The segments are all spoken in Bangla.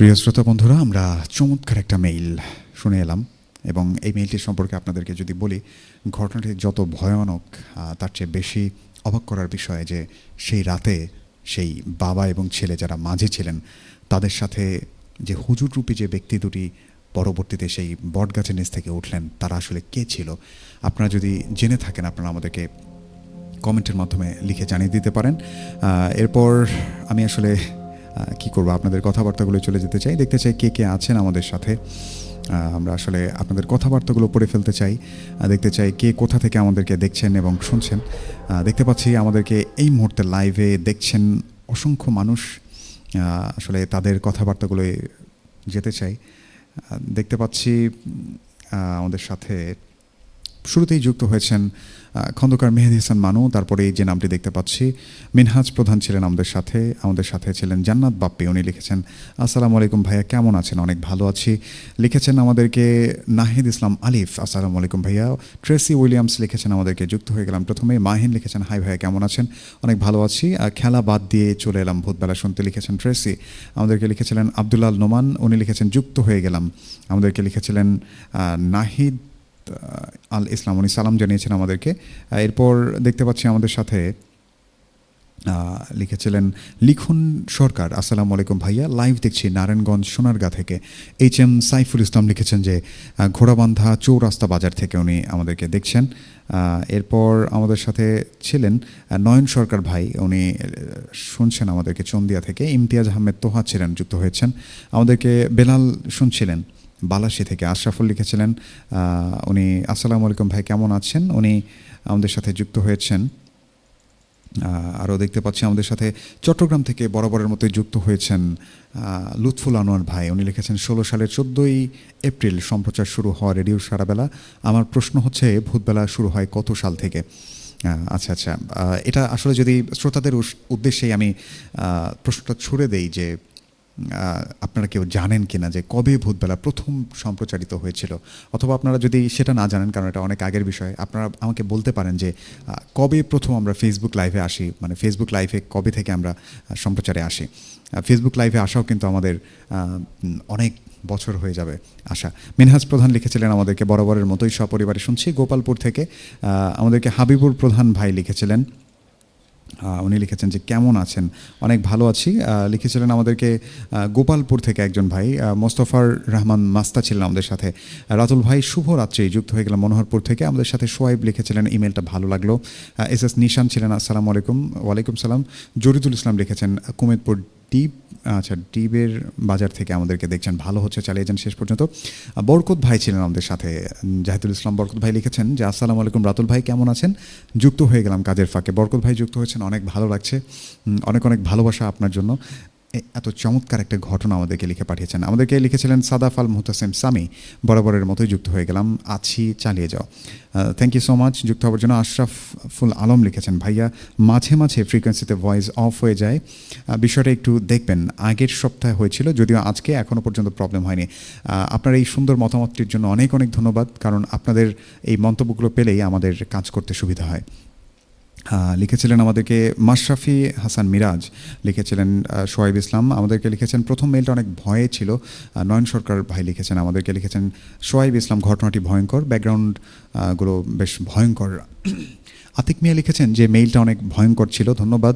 প্রিয় শ্রোতা বন্ধুরা, আমরা চমৎকার একটা মেইল শুনে এলাম এবং এই মেইলটি সম্পর্কে আপনাদেরকে যদি বলি, ঘটনাটি যত ভয়ানক তার চেয়ে বেশি অবাক করার বিষয় যে সেই রাতে সেই বাবা এবং ছেলে যারা মাঝে ছিলেন, তাদের সাথে যে হুজুররূপী যে ব্যক্তি দুটি পরবর্তীতে সেই বটগাছের নিচ থেকে উঠলেন, তারা আসলে কে ছিল? আপনারা যদি জেনে থাকেন, আপনারা আমাদেরকে কমেন্টের মাধ্যমে লিখে জানিয়ে দিতে পারেন। এরপর আমি আসলে কি করব, আপনাদের কথাবার্তাগুলো চলে যেতে চাই। দেখতে চাই কে কে আছেন আমাদের সাথে। আমরা আসলে আপনাদের কথাবার্তাগুলো পড়ে ফেলতে চাই। দেখতে চাই কে কোথা থেকে আমাদেরকে দেখছেন এবং শুনছেন। দেখতে পাচ্ছি আমাদেরকে এই মুহূর্তে লাইভে দেখছেন অসংখ্য মানুষ। আসলে তাদের কথাবার্তাগুলো যেতে চাই। দেখতে পাচ্ছি আমাদের সাথে শুরুতেই যুক্ত হয়েছেন খন্দকার মেহেদি হাসান মানু তারপরে এই যে নামটি দেখতে পাচ্ছি, মিনহাজ প্রধান ছিলেন আমাদের সাথে আমাদের সাথে ছিলেন জান্নাত বাপ্পি, উনি লিখেছেন, আসসালামু আলাইকুম ভাইয়া, কেমন আছেন? অনেক ভালো আছি। লিখেছেন আমাদেরকে নাহিদ ইসলাম আলিফ, আসসালামু আলাইকুম ভাইয়া। ট্রেসি উইলিয়ামস লিখেছেন আমাদেরকে, যুক্ত হয়ে গেলাম প্রথমে। মাহিন লিখেছেন, হাই ভাইয়া, কেমন আছেন? অনেক ভালো আছি। খেলা বাদ দিয়ে চলে এলাম ভূতবেলা, শুনতে লিখেছেন ট্রেসি। আমাদেরকে লিখেছিলেন আবদুল্লাল নোমান, উনি লিখেছেন, যুক্ত হয়ে গেলাম। আমাদেরকে লিখেছিলেন নাহিদ আল ইসলাম, উনি সালাম জানিয়েছেন আমাদেরকে। এরপর দেখতে পাচ্ছি আমাদের সাথে লিখেছিলেন, লিখুন সরকার, আসসালামু আলাইকুম ভাইয়া লাইভ দেখছি নারায়ণগঞ্জ সোনারগাঁ থেকে। এইচ এম সাইফুল ইসলাম লিখেছেন যে ঘোড়াবান্ধা চৌরাস্তা বাজার থেকে উনি আমাদেরকে দেখছেন। এরপর আমাদের সাথে ছিলেন নয়ন সরকার ভাই, উনি শুনছেন আমাদেরকে চন্দিয়া থেকে। ইমতিয়াজ আহমেদ তোহা ছিলেন, যুক্ত হয়েছেন। আমাদেরকে বেলাল শুনছিলেন। বালাসি থেকে আশরাফুল লিখেছিলেন উনি, আসসালামু আলাইকুম ভাই, কেমন আছেন? উনি আমাদের সাথে যুক্ত হয়েছেন। আরও দেখতে পাচ্ছি আমাদের সাথে চট্টগ্রাম থেকে বরাবরের মতোই যুক্ত হয়েছেন লুৎফুল আনোয়ার ভাই। উনি লিখেছেন, ষোলো সালের চোদ্দোই এপ্রিল সম্প্রচার শুরু হওয়া রেডিও সারাবেলা। আমার প্রশ্ন হচ্ছে, ভূতবেলা শুরু হয় কত সাল থেকে? আচ্ছা আচ্ছা। এটা আসলে যদি শ্রোতাদের উদ্দেশ্যেই আমি প্রশ্নটা ছুড়ে দেই যে আপনারা কেউ জানেন কিনা যে কবে ভূতবেলা প্রথম সম্প্রচারিত হয়েছিল? অথবা আপনারা যদি সেটা না জানেন, কারণ এটা অনেক আগের বিষয়, আপনারা আমাকে বলতে পারেন যে কবে প্রথম আমরা ফেসবুক লাইভে আসি? মানে ফেসবুক লাইভে কবে থেকে আমরা সম্প্রচারে আসি? ফেসবুক লাইভে আসাও কিন্তু আমাদের অনেক বছর হয়ে যাবে আশা মিনহাজ প্রধান লিখেছিলেন আমাদেরকে বরাবরের মতোই সপরিবারে। শুনছি গোপালপুর থেকে আমাদেরকে হাবিবুর প্রধান ভাই লিখেছিলেন। উনি লিখেছেন যে, কেমন আছেন? অনেক ভালো আছি। লিখেছিলেন আমাদেরকে গোপালপুর থেকে একজন ভাই মোস্তফার রহমান মাস্তা ছিলেন আমাদের সাথে। রাতুল ভাই, শুভ রাত্রি। যুক্ত হয়ে গেলাম মনোহরপুর থেকে। আমাদের সাথে সোয়াইব লিখেছিলেন, ইমেলটা ভালো লাগল। এস এস নিশান ছিলেন, আসসালামু আলাইকুম। ওয়ালাইকুম সালাম। জরিদুল ইসলাম লিখেছেন, কুমেদপুর ডিপ আচ্ছা ডিবের বাজার থেকে আমাদেরকে দেখছেন, ভালো হচ্ছে, চালিয়ে যান শেষ পর্যন্ত। বরকত ভাই ছিলেন আমাদের সাথে জাহিদুল ইসলাম বরকত ভাই লিখেছেন যে, আসসালামু আলাইকুম, রাতুল ভাই, কেমন আছেন? যুক্ত হয়ে গেলাম কাজের ফাঁকে। বরকত ভাই যুক্ত হয়েছেন, অনেক ভালো লাগছে অনেক অনেক ভালোবাসা আপনার জন্য। এত চমৎকার একটা ঘটনা আমাদেরকে লিখে পাঠিয়েছেন। আমাদেরকে লিখেছিলেন সাদাফ আল মুহতাসেম সামি, বরাবরের মতোই যুক্ত হয়ে গেলাম। আছি, চালিয়ে যাও। থ্যাংক ইউ সো মাচ যুক্ত হওয়ার জন্য আশরাফুল আলম লিখেছেন, ভাইয়া, মাঝে মাঝে ফ্রিকোয়েন্সিতে ভয়েস অফ হয়ে যায়। বিষয়টা একটু দেখবেন। আগের সপ্তাহে হয়েছিল, যদিও আজকে এখনও পর্যন্ত প্রবলেম হয়নি। আপনার এই সুন্দর মতামতটির জন্য অনেক অনেক ধন্যবাদ। কারণ আপনাদের এই মন্তব্যগুলো পেলেই আমাদের কাজ করতে সুবিধা হয়। লিখেছিলেন আমাদেরকে মাশরাফি হাসান মিরাজ, লিখেছিলেন সোহাইব ইসলাম। আমাদেরকে লিখেছেন, প্রথম মেলটা অনেক ভয়ে ছিল। নয়ন সরকার ভাই লিখেছেন, আমাদেরকে লিখেছেন, সোহাইব ইসলাম, ঘটনাটি ভয়ঙ্কর ব্যাকগ্রাউন্ডগুলো বেশ ভয়ঙ্কর। আতিক মিয়া লিখেছেন যে মেইলটা অনেক ভয়ঙ্কর ছিল, ধন্যবাদ।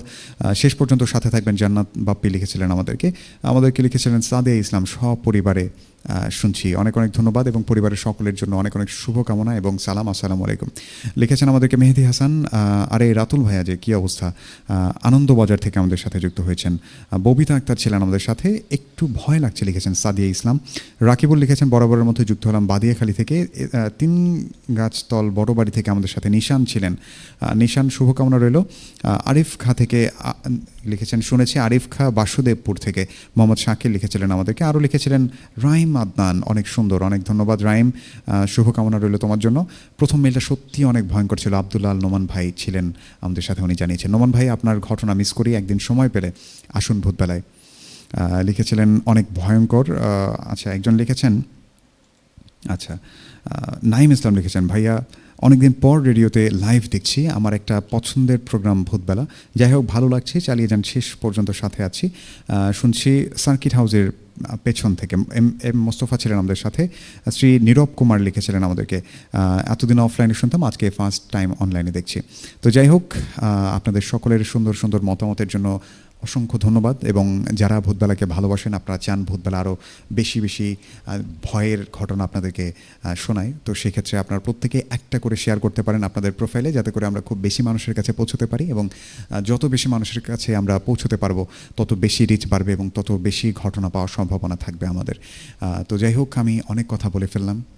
শেষ পর্যন্ত সাথে থাকবেন জান্নাত বাপ্পি লিখেছিলেন আমাদেরকে। আমাদেরকে লিখেছিলেন সাদিয়া ইসলাম সপরিবারে। শুনছি। অনেক অনেক ধন্যবাদ এবং পরিবারের সকলের জন্য অনেক অনেক শুভকামনা এবং সালাম, আসসালামু আলাইকুম। লিখেছেন আমাদেরকে মেহেদি হাসান। আরে রাতুল ভাইয়া যে, কী অবস্থা? আনন্দবাজার থেকে আমাদের সাথে যুক্ত হয়েছেন। ববিতা আক্তার ছিলেন আমাদের সাথে। একটু ভয় লাগছে, লিখেছেন সাদিয়া ইসলাম। রাকিবুল লিখেছেন, বরাবরের মধ্যে যুক্ত হলাম বাদিয়াখালী থেকে। তিন গাছতল বড় বাড়ি থেকে আমাদের সাথে নিশান ছিলেন। নিশান, শুভকামনা রইল। আরিফ খা থেকে লিখেছেন, শুনেছি আরিফ খা বাসুদেবপুর থেকে। মোহাম্মদ শাকির লিখেছিলেন আমাদেরকে। আরও লিখেছিলেন রাইম আদনান। অনেক সুন্দর। অনেক ধন্যবাদ রাইম। শুভকামনা রইল তোমার জন্য। প্রথম মেলটা সত্যি অনেক ভয়ঙ্কর ছিল। আবদুল্লাহ আল নোমান ভাই ছিলেন আমাদের সাথে, উনি জানিয়েছেন। নোমান ভাই, আপনার ঘটনা মিস করি, একদিন সময় পেলে আসুন ভূতবেলায়। লিখেছিলেন অনেক ভয়ঙ্কর। আচ্ছা একজন লিখেছেন। আচ্ছা নাইম ইসলাম লিখেছেন, ভাইয়া অনেকদিন পর রেডিওতে লাইভ দেখছি আমার একটা পছন্দের প্রোগ্রাম ভূতবেলা। যাই হোক, ভালো লাগছে, চালিয়ে যান, শেষ পর্যন্ত সাথে আছি। শুনছি সার্কিট হাউসের পেছন থেকে। এম এম মোস্তফা ছিলেন আমাদের সাথে। শ্রী নীরব কুমার লিখেছিলেন আমাদেরকে। এতদিন অফলাইনে শুনতাম, আজকে ফার্স্ট টাইম অনলাইনে দেখছি। তো যাই হোক আপনাদের সকলের সুন্দর সুন্দর মতামতের জন্য অসংখ্য ধন্যবাদ এবং যারা ভূতবেলাকে ভালোবাসেন, আপনারা চান ভূতবেলা আরও বেশি বেশি ভয়ের ঘটনা আপনাদেরকে শোনায়। তো সেক্ষেত্রে আপনারা প্রত্যেকে একটা করে শেয়ার করতে পারেন আপনাদের প্রোফাইলে যাতে করে আমরা খুব বেশি মানুষের কাছে পৌঁছতে পারি এবং যত বেশি মানুষের কাছে আমরা পৌঁছতে পারব, তত বেশি রিচ বাড়বে এবং তত বেশি ঘটনা পাওয়ার সম্ভাবনা থাকবে আমাদের। তো যাই হোক, আমি অনেক কথা বলে ফেললাম।